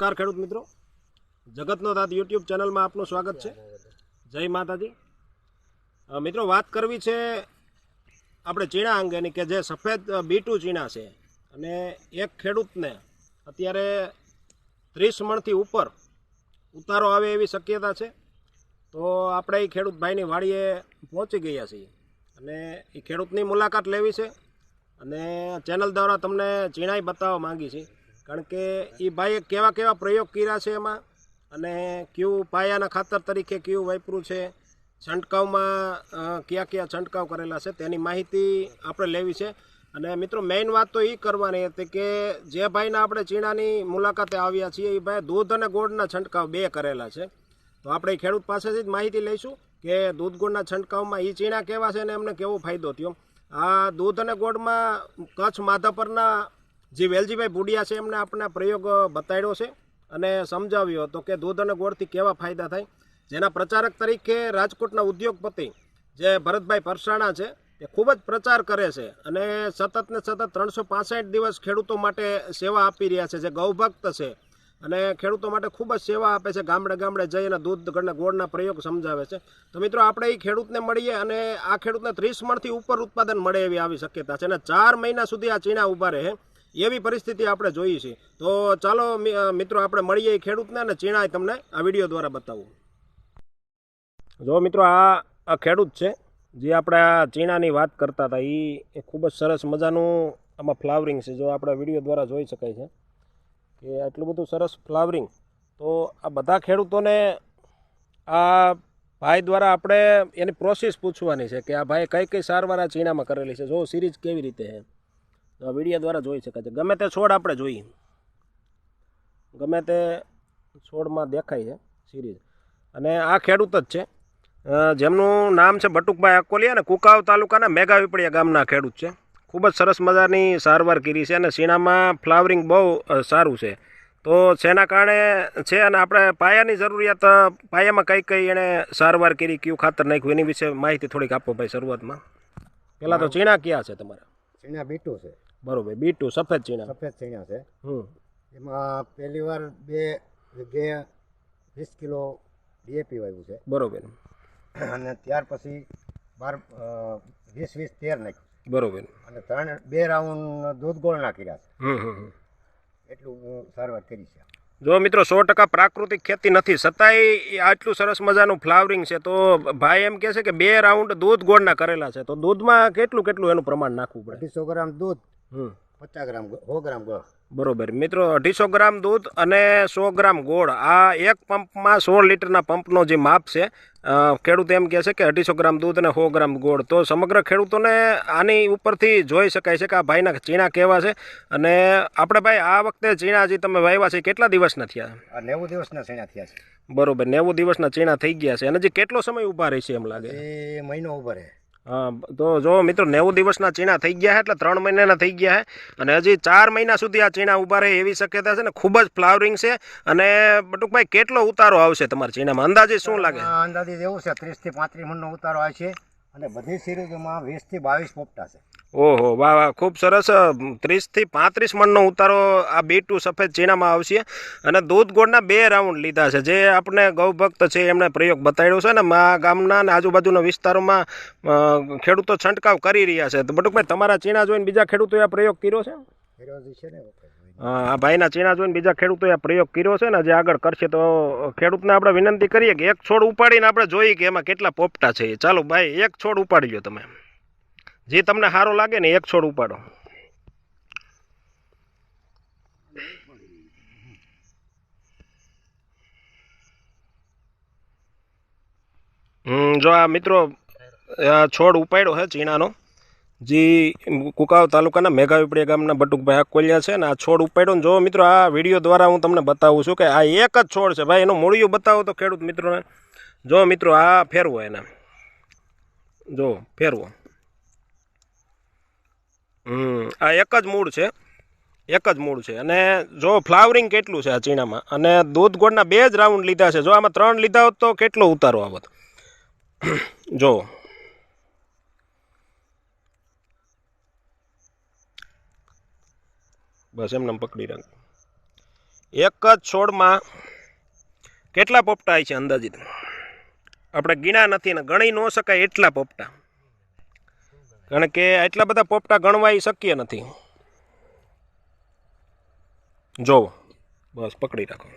નમસ્કાર ખેડૂત મિત્રો. જગતનો દાદ યુટ્યુબ ચેનલમાં આપનું સ્વાગત છે. જય માતાજી. મિત્રો વાત કરવી છે આપણે ચીણા અંગેની કે જે સફેદ બીટુ ચીણા છે. અને એક ખેડૂતને અત્યારે ત્રીસ મણથી ઉપર ઉતારો આવે એવી શક્યતા છે. તો આપણે એ ખેડૂત ભાઈની વાડીએ પહોંચી ગયા છીએ. અને એ ખેડૂતની મુલાકાત લેવી છે. અને ચેનલ દ્વારા તમને ચીણાઈ બતાવવા માંગી છે કારણ કે એ ભાઈએ કેવા કેવા પ્રયોગ કર્યા છે એમાં અને કયું પાયાના ખાતર તરીકે કયું વાપરું છે, છંટકાવમાં કયા કયા છંટકાવ કરેલા છે તેની માહિતી આપણે લેવી છે. અને મિત્રો મેઇન વાત તો એ કરવાની હતી કે જે ભાઈના આપણે ચીણાની મુલાકાતે આવ્યા છીએ એ ભાઈ દૂધ અને ગોળના છંટકાવ બે કરેલા છે. તો આપણે ખેડૂત પાસેથી જ માહિતી લઈશું કે દૂધ ગોળના છંટકાવમાં એ ચીણા કેવા છે અને એમને કેવો ફાયદો થયો. આ દૂધ અને ગોળમાં કચ્છ માધાપરના જે વેલજીભાઈ ભુડિયા છે એમને આપણા પ્રયોગ બતાડ્યો છે અને સમજાવ્યો હતો કે દૂધ અને ગોળથી કેવા ફાયદા થાય. જેના પ્રચારક તરીકે રાજકોટના ઉદ્યોગપતિ જે ભરતભાઈ પરસાણા છે, એ ખૂબ જ પ્રચાર કરે છે અને સતત ને સતત ત્રણસો દિવસ ખેડૂતો માટે સેવા આપી રહ્યા છે, જે ગૌભક્ત છે અને ખેડૂતો માટે ખૂબ જ સેવા આપે છે, ગામડે ગામડે જઈ અને દૂધ અને ગોળના પ્રયોગ સમજાવે છે. તો મિત્રો, આપણે એ ખેડૂતને મળીએ અને આ ખેડૂતને ત્રીસ મણથી ઉપર ઉત્પાદન મળે એવી આવી શક્યતા છે અને ચાર મહિના સુધી આ ચીણા ઊભા રહે. એવી પરિસ્થિતિ આપણે જોઈએ છીએ. તો ચાલો મિત્રો, આપણે મળીએ ખેડૂતને અને ચીણા તમને આ વીડિયો દ્વારા બતાવું. જો મિત્રો, આ ખેડૂત છે, જે આપણે આ ચીણાની વાત કરતા હતા એ ખૂબ જ સરસ મજાનું આમાં ફ્લાવરિંગ છે. જો આપણે વીડિયો દ્વારા જોઈ શકાય છે કે આટલું બધું સરસ ફ્લાવરિંગ. તો આ બધા ખેડૂતોને આ ભાઈ દ્વારા આપણે એની પ્રોસેસ પૂછવાની છે કે આ ભાઈ કઈ કઈ સારવાર આ ચીણામાં કરેલી છે. જો સિરીઝ કેવી રીતે છે? તો આ દ્વારા જોઈ શકાય છે. ગમે તે છોડ આપણે જોઈએ. ગમે તે છોડમાં દેખાય છે સિરીઝ અને આ ખેડૂત જ છે. જેમનું નામ છે બટુકભાઈ અકોલિયા અને કુકાવ તાલુકાના મેઘાવીપડિયા ગામના ખેડૂત છે. ખૂબ જ સરસ મજાની સારવાર કરી છે અને શીણામાં ફ્લાવરિંગ બહુ સારું છે. તો જેના કારણે છે અને આપણે પાયાની જરૂરિયાત પાયામાં કઈ કઈ એણે સારવાર કરી કયું ખાતર નાખ્યું એની વિશે માહિતી થોડીક આપો ભાઈ શરૂઆતમાં. પહેલાં તો ચીણા ક્યાં છે તમારા? ચીણા બીટું છે. બરોબર. બીટુ સફેદ ચીણા. સફેદ ચીણા છે. હમ. એમાં પહેલી વાર બે જગ્યાએ વીસ કિલો ડીએપી વાવ્યું છે. બરોબર. અને ત્યાર પછી બાર વીસ વીસ તેર નાખ્યું. બરોબર. અને ત્રણ બે રાઉન્ડ દૂધ ગોળ છે. હમ હમ હમ. એટલું હું સારવાર કરી છે. જો મિત્રો સો ટકા પ્રાકૃતિક ખેતી નથી. છતાંય આટલું સરસ મજાનું ફ્લાવરિંગ છે તો ભાઈ એમ કહે છે કે બે રાઉન્ડ દૂધ ગોળના કરેલા છે. તો દૂધમાં કેટલું કેટલું એનું પ્રમાણ નાખવું પડે? અઢીસો ગ્રામ દૂધ પચાસ ગ્રામ સો ગ્રામ ગોળ. બરોબર. મિત્રો અઢીસો ગ્રામ દૂધ અને સો ગ્રામ ગોળ. આ એક પંપમાં સોળ લીટરના પંપનો જે માપ છે ખેડૂત એમ કહે છે કે અઢીસો ગ્રામ દૂધ અને સો ગ્રામ ગોળ. તો સમગ્ર ખેડૂતોને આની ઉપરથી જોઈ શકાય છે કે આ ભાઈના ચીણા કેવા છે. અને આપણે ભાઈ આ વખતે ચીણા જે તમે વાવ્યા છે કેટલા દિવસના થયા? નેવું દિવસના ચીણા થયા છે. બરોબર. નેવું દિવસના ચીણા થઈ ગયા છે. અને જે કેટલો સમય ઊભા રહેશે એમ લાગે? મહિનો ઊભા રહે. હા તો જો મિત્રો નેવું દિવસના ચીણા થઈ ગયા છે એટલે ત્રણ મહિનાના થઈ ગયા છે અને હજી ચાર મહિના સુધી આ ચીણા ઊભા રહે એવી શક્યતા છે ને ખૂબ જ ફ્લાવરિંગ છે. અને બટુકભાઈ કેટલો ઉતારો આવશે તમારા ચીણામાં? અંદાજે શું લાગે? અંદાજે એવું છે ત્રીસથી પાંત્રીસ મણનો ઉતારો આવે છે અને બધી સિરીઝમાં વીસથી બાવીસ પોપટા છે. ઓહો વાહ વાહ ખૂબ સરસ. ત્રીસથી પાંત્રીસ મણનો ઉતારો આ બી ટુ સફેદ ચીણામાં આવશે. અને દૂધ ગોળના બે રાઉન્ડ લીધા છે. જે આપણે ગૌભક્ત છે એમણે પ્રયોગ બતાવ્યો છે ને મા ગામના અને આજુબાજુના વિસ્તારોમાં ખેડૂતો છંટકાવ કરી રહ્યા છે. તો બટુકભાઈ તમારા ચીણા જોઈને બીજા ખેડૂતોએ આ પ્રયોગ કર્યો છે? હા, આ ભાઈના ચીણા જોઈને બીજા ખેડૂતોએ પ્રયોગ કર્યો છે ને જે આગળ કરશે તો ખેડૂતને આપણે વિનંતી કરીએ કે એક છોડ ઉપાડીને આપણે જોઈએ કે એમાં કેટલા પોપટા છે. ચાલો ભાઈ એક છોડ ઉપાડી લો તમે. જે તમને સારો લાગે ને એક છોડ ઉપાડો. જો આ મિત્રો છોડ ઉપાડ્યો છે ચીણાનો જે, કુકાવ તાલુકાના મેઘાવીપડિયા ગામના બટુકભાઈ અકોલિયા છે ને આ છોડ ઉપાડ્યો ને જો મિત્રો આ વીડિયો દ્વારા હું તમને બતાવું છું કે આ એક જ છોડ છે. ભાઈ, એનું મૂળિયું બતાવો તો ખેડૂત મિત્રોને. જો મિત્રો આ ફેરવો એને. જો, ફેરવો. હમ, આ એક જ મૂળ છે. એક જ મૂળ છે. અને જો ફ્લાવરિંગ કેટલું છે આ ચીણામાં? અને દૂધ ગોળના બે જ રાઉન્ડ લીધા છે. જો આમાં ત્રણ લીધા હોત તો કેટલો ઉતારો આવત? જો બસ એમને એમ પકડી રાખ. એક જ છોડમાં કેટલા પોપટા છે અંદાજિત? આપણે ગીણા નથી ને ગણી ન શકાય એટલા પોપટા. કારણ કે એટલા બધા પોપટા ગણવાય શક્ય નથી. જોવો. બસ પકડી રાખો.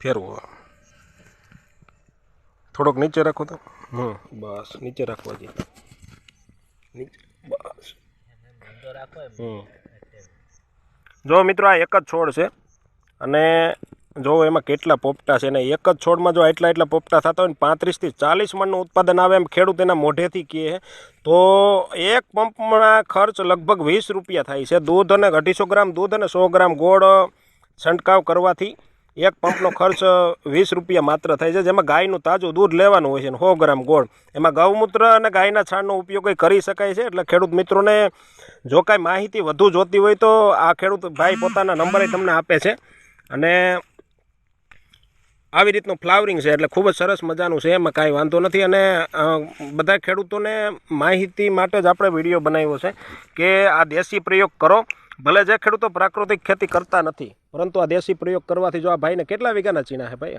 ફેરવો. થોડોક નીચે રાખો તો. હમ બસ, નીચે રાખવા નીચે, બસ. હમ. જો મિત્રો, આ એક જ છોડ છે. અને જો એમાં કેટલા પોપટા છે ને, એક જ છોડમાં જો એટલા એટલા પોપટા થતા હોય ને, પાંત્રીસથી ચાલીસ મણનું ઉત્પાદન આવે એમ ખેડૂત એના મોઢેથી કહે તો એક પંપમાં ખર્ચ લગભગ વીસ રૂપિયા થાય છે. દૂધ અને અઢીસો ગ્રામ દૂધ અને સો ગ્રામ ગોળ છંટકાવ કરવાથી એક પંપનો ખર્ચ વીસ રૂપિયા માત્ર થાય છે, જેમાં ગાયનું તાજું દૂધ લેવાનું હોય છે અને સો ગ્રામ ગોળ. એમાં ગૌમૂત્ર અને ગાયના છાણનો ઉપયોગ કરી શકાય છે? એટલે ખેડૂત મિત્રોને જો કાંઈ માહિતી વધુ જોતી હોય તો આ ખેડૂત ભાઈ પોતાના નંબરે તમને આપે છે. અને આવી રીતનું ફ્લાવરિંગ છે એટલે ખૂબ જ સરસ મજાનું છે એમાં કાંઈ વાંધો નથી. અને બધા ખેડૂતોને માહિતી માટે જ આપણે વીડિયો બનાવ્યો છે કે આ દેશી પ્રયોગ કરો. ભલે જે ખેડૂતો પ્રાકૃતિક ખેતી કરતા નથી પરંતુ આ દેશી પ્રયોગ કરવાથી જો આ ભાઈને કેટલા વીઘાના ચીણા છે ભાઈ?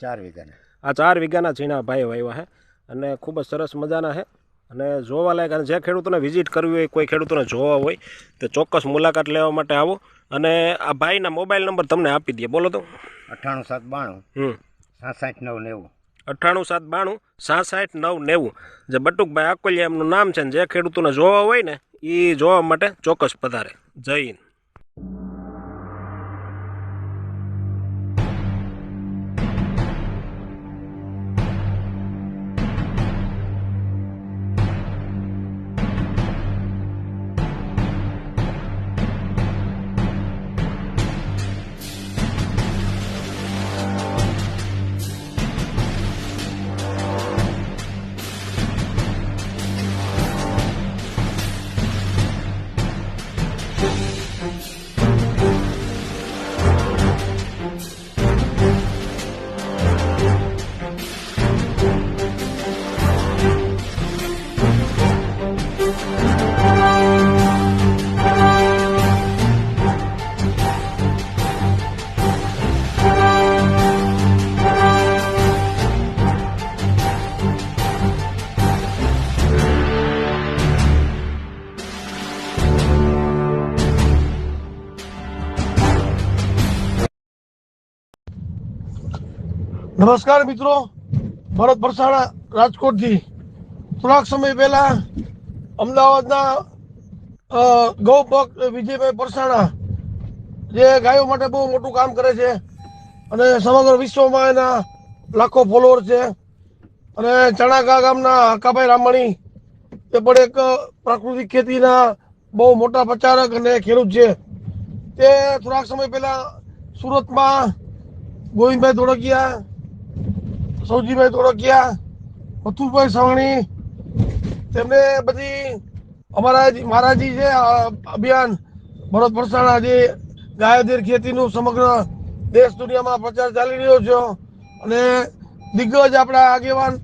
ચાર વીઘાના. આ ચાર વીઘાના ચીણા ભાઈ વાવ્યા છે. અને ખૂબ જ સરસ મજાના છે. અને જોવા લાયક અને જે ખેડૂતોને વિઝિટ કરવી હોય કોઈ ખેડૂતોને જોવા હોય તો ચોક્કસ મુલાકાત લેવા માટે આવો. અને આ ભાઈના મોબાઈલ નંબર તમને આપી દઈએ. બોલો તો. અઠ્ઠાણું સાત બાણું. હમ. સાસઠ નવ નેવું. અઠ્ઠાણું સાત બાણું સાસઠ નવ નેવું. જે બટુકભાઈ આકોલિયા એમનું નામ છે ને જે ખેડૂતોને જોવા હોય ને એ જોવા માટે ચોક્કસ પધારે. જય હિન્દ. નમસ્કાર મિત્રો. ભરત ભરસાણા, રાજકોટથી. થોડાક સમય પહેલા અમદાવાદના ગૌભક્ત વિજયભાઈ પરસાણા જે ગાયો માટે બહુ મોટું કામ કરે છે અને સમગ્ર વિશ્વમાં એના લાખો ફોલોઅર છે. અને ચણાકા ગામના હકાભાઈ રામાણી એ પણ એક પ્રાકૃતિક ખેતીના બહુ મોટા પ્રચારક અને ખેડૂત છે. તે થોડાક સમય પહેલા સુરતમાં ગોવિંદભાઈ ધોળકિયા સૌજીભાઈ ધોળકિયા મથુરભાઈ સવાણી, તેમને બધી અમારા મહારાજી છે અભિયાન, ભરત પરસાણા જે ગાયોધેર ખેતીનું સમગ્ર દેશ દુનિયામાં પ્રચાર ચાલી રહ્યો છે. અને દિગ્ગજ આપણા આગેવાન